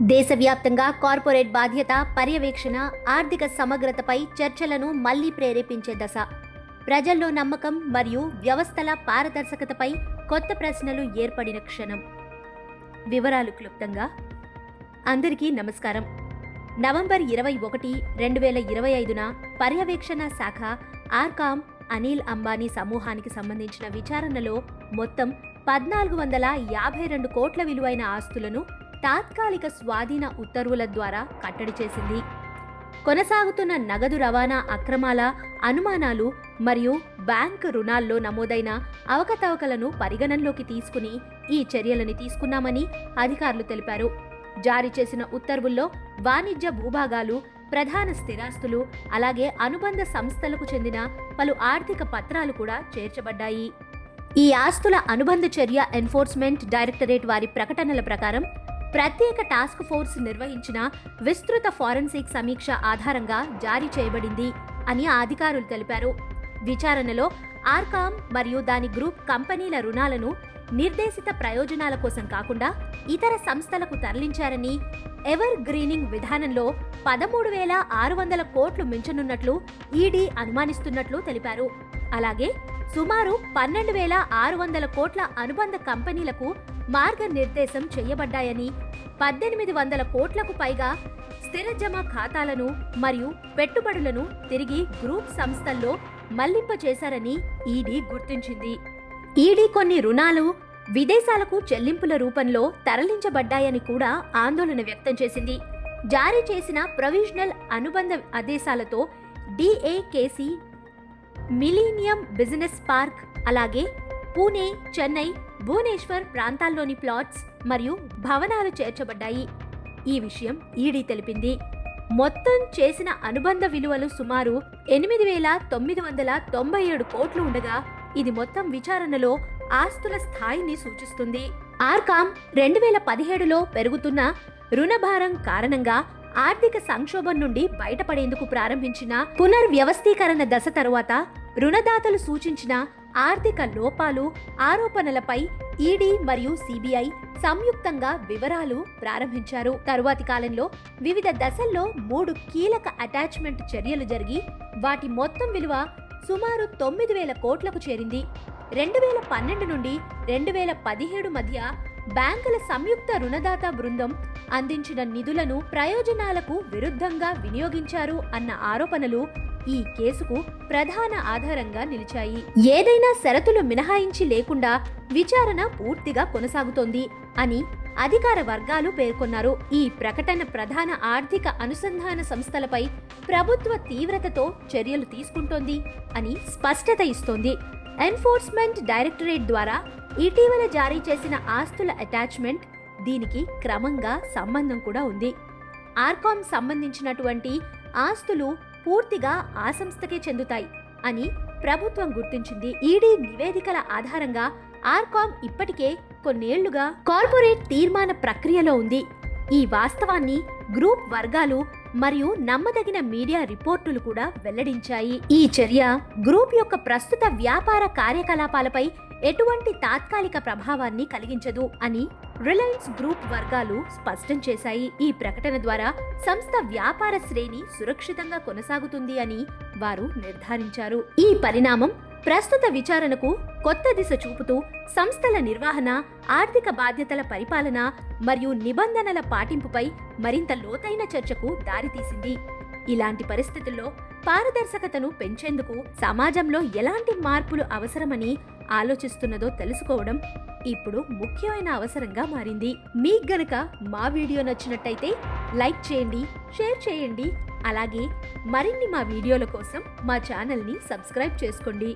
దేశవ్యాప్తంగా కార్పొరేట్ బాధ్యత పర్యవేక్షణ ఆర్థిక సమగ్రతపై చర్చలను మళ్ళీ ప్రేరేపించే దశ. ప్రజల్లో నమ్మకం మరియు వ్యవస్థల పారదర్శకతపై కొత్త ప్రశ్నలు ఏర్పడిన క్షణం. వివరాలు క్లుప్తంగా. అందరికీ నమస్కారం. నవంబర్ ఇరవై ఒకటి రెండు వేల ఇరవై ఐదున పర్యవేక్షణ శాఖ ఆర్కామ్ అనిల్ అంబానీ సమూహానికి సంబంధించిన విచారణలో మొత్తం పద్నాలుగు వందల యాభై రెండు కోట్ల విలువైన ఆస్తులను తాత్కాలిక స్వాధీన ఉత్తర్వుల ద్వారా కట్టడి చేసింది. కొనసాగుతున్న నగదు రవాణా అక్రమాల అనుమానాలు మరియు బ్యాంకు రుణాల్లో నమోదైన అవకతవకలను పరిగణనలోకి తీసుకుని ఈ చర్యలని తీసుకున్నామని అధికారులు తెలిపారు. జారీ చేసిన ఉత్తర్వుల్లో వాణిజ్య భూభాగాలు ప్రధాన స్థిరాస్తులు అలాగే అనుబంధ సంస్థలకు చెందిన పలు ఆర్థిక పత్రాలు కూడా చేర్చబడ్డాయి. ఈ ఆస్తుల అనుబంధ చర్య ఎన్ఫోర్స్మెంట్ డైరెక్టరేట్ వారి ప్రకటనల ప్రకారం ప్రత్యేక టాస్క్ ఫోర్స్ నిర్వహించిన విస్తృత ఫారెన్సిక్ సమీక్ష ఆధారంగా జారీ చేయబడింది అని అధికారులు తెలిపారు. విచారణలో ఆర్కామ్ మరియు దాని గ్రూప్ కంపెనీల రుణాలను నిర్దేశిత ప్రయోజనాల కోసం కాకుండా ఇతర సంస్థలకు తరలించారని ఎవర్ గ్రీనింగ్ విధానంలో పదమూడు వేల ఆరు వందల కోట్లు మించనున్నట్లు ఈడీ అనుమానిస్తున్నట్లు తెలిపారు. అలాగే సుమారు పన్నెండు వేల ఆరు వందల కోట్ల అనుబంధ కంపెనీలకు మార్గనిర్దేశం చేయబడ్డాయని పద్దెనిమిది వందల కోట్లకు పైగా స్థిర జమ ఖాతాలను మరియు పెట్టుబడులను తిరిగి గ్రూప్ సంస్థల్లో మళ్ళింప చేశారని ఈడీ గుర్తించింది. ఈడీ కొన్ని రుణాలు విదేశాలకు చెల్లింపుల రూపంలో తరలించబడ్డాయని కూడా ఆందోళన వ్యక్తం చేసింది. జారీ చేసిన ప్రొవిజనల్ అనుబంధ ఆదేశాలతో డిఏకేసి మిలీనియం బిజినెస్ పార్క్ అలాగే పూణే చెన్నై భువనేశ్వర్ ప్రాంతాల్లోని ప్లాట్స్ మరియు భవనాలు చేర్చబడ్డాయి. ఈ విషయం ఈడీ తెలిపింది. మొత్తం చేసిన అనుబంధ విలువలు సుమారు ఎనిమిది వేల తొమ్మిది వందల తొంభై ఏడు కోట్లు ఉండగా ఇది మొత్తం విచారణలో ఆస్తుల స్థాయిని సూచిస్తుంది. ఆర్కామ్ రెండు వేల పదిహేడులో పెరుగుతున్న రుణభారం కారణంగా ఆర్థిక సంక్షోభం నుండి బయటపడేందుకు ప్రారంభించిన పునర్వ్యవస్థీకరణ దశ తరువాత రుణదాతలు సూచించిన ఆర్థిక లోపాలు ఆరోపణలపై ఈడీ మరియు సిబిఐ సంయుక్తంగా వివరాలు ప్రారంభించారు. తరువాతి కాలంలో వివిధ దశల్లో మూడు కీలక అటాచ్మెంట్ చర్యలు జరిగి వాటి మొత్తం విలువ సుమారు తొమ్మిది వేల కోట్లకు చేరింది. రెండు వేల పన్నెండు నుండి రెండు వేల పదిహేడు మధ్య బ్యాంకుల సంయుక్త రుణదాత బృందం అందించిన నిధులను ప్రయోజనాలకు విరుద్ధంగా వినియోగించారు అన్న ఆరోపణలు ఈ కేసుకు ప్రధాన ఆధారంగా నిలిచాయి. ఏదైనా షరతులు మినహాయించి లేకుండా విచారణ పూర్తిగా కొనసాగుతోంది అని అధికార వర్గాలు పేర్కొన్నారు. ఈ ప్రకటన ప్రధాన ఆర్థిక అనుసంధాన సంస్థలపై ప్రభుత్వ తీవ్రతతో చర్యలు తీసుకుంటోంది అని స్పష్టత ఇస్తోంది. ఎన్ఫోర్స్మెంట్ డైరెక్టరేట్ ద్వారా ఇటీవల జారీ చేసిన ఆస్తుల అటాచ్మెంట్ దీనికి క్రమంగా సంబంధం కూడా ఉంది. ఆర్కామ్ సంబంధించినటువంటి ఆస్తులు పూర్తిగా ఆ సంస్థకే చెందుతాయి అని ప్రభుత్వం గుర్తించింది. ఈడీ నివేదికల ఆధారంగా ఆర్కామ్ ఇప్పటికే కొన్నేళ్ళుగా కార్పొరేట్ తీర్మాన ప్రక్రియలో ఉంది. ఈ వాస్తవాన్ని గ్రూప్ వర్గాలు మరియు నమ్మదగిన మీడియా రిపోర్టులు కూడా వెల్లడించాయి. ఈ చర్య గ్రూప్ యొక్క ప్రస్తుత వ్యాపార కార్యకలాపాలపై ఎటువంటి తాత్కాలిక ప్రభావాన్ని కలిగించదు అని రిలయన్స్ గ్రూప్ వర్గాలు స్పష్టం చేశాయి. ఈ ప్రకటన ద్వారా సంస్థ వ్యాపార శ్రేణి సురక్షితంగా కొనసాగుతుంది అని వారు నిర్ధారించారు. ఈ పరిణామం ప్రస్తుత విచారణకు కొత్త దిశ చూపుతూ సంస్థల నిర్వహణ ఆర్థిక బాధ్యతల పరిపాలన మరియు నిబంధనల పాటింపుపై మరింత లోతైన చర్చకు దారితీసింది. ఇలాంటి పరిస్థితుల్లో పారదర్శకతను పెంచేందుకు సమాజంలో ఎలాంటి మార్పులు అవసరమని ఆలోచిస్తున్నదో తెలుసుకోవడం ఇప్పుడు ముఖ్యమైన అవసరంగా మారింది. మీకు గనక మా వీడియో నచ్చినట్టయితే లైక్ చేయండి షేర్ చేయండి. అలాగే మరిన్ని మా వీడియోల కోసం మా ఛానల్ని సబ్స్క్రైబ్ చేసుకోండి.